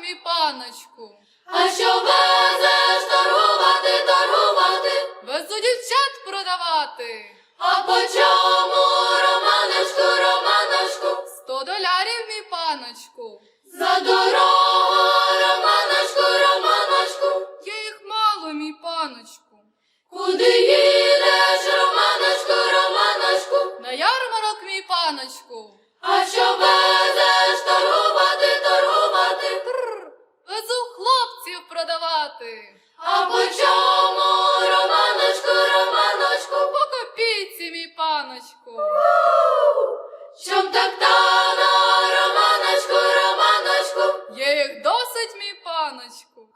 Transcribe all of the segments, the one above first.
мій паночку. А що везеш торгувати, торгувати? Везу дівчат продавати. А по чому, Романочку, Романочку? Сто долярів, мій паночку. За дорогу, Романочку, Романочку. Є їх мало, мій паночку. Куди їдеш, Романочку, Романочку? На ярмарок, мій паночку. А що везеш продавати. А по чому, Романочку, Романочку? По копійці, мій паночку. Чом так тано, Романочку, Романочку? Є їх досить, мій паночку.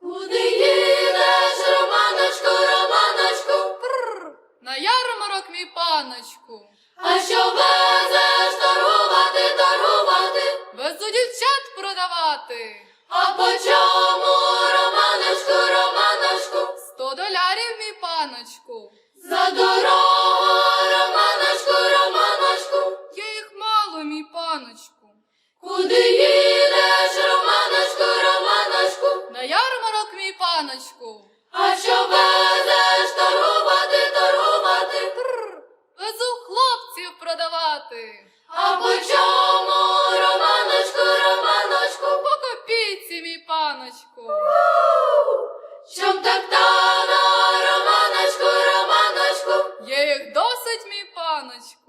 Куди їдеш, Романочку, Романочку? Тррр, на ярмарок, мій паночку. А що везеш торгувати, торгувати? Везу дівчат продавати. А по чому, Романочку, Романочку? Сто долярів, мій паночку. За дорогу, Романочку, Романочку. Є їх мало, мій паночку. Куди їдеш, Романочку, Романочку? На ярмарок, мій паночку. А що везеш торгувати, торгувати? Тррр, везу хлопців продавати. А по чому, Чом так тано, романочку, романочку, є їх досить, мій паночку.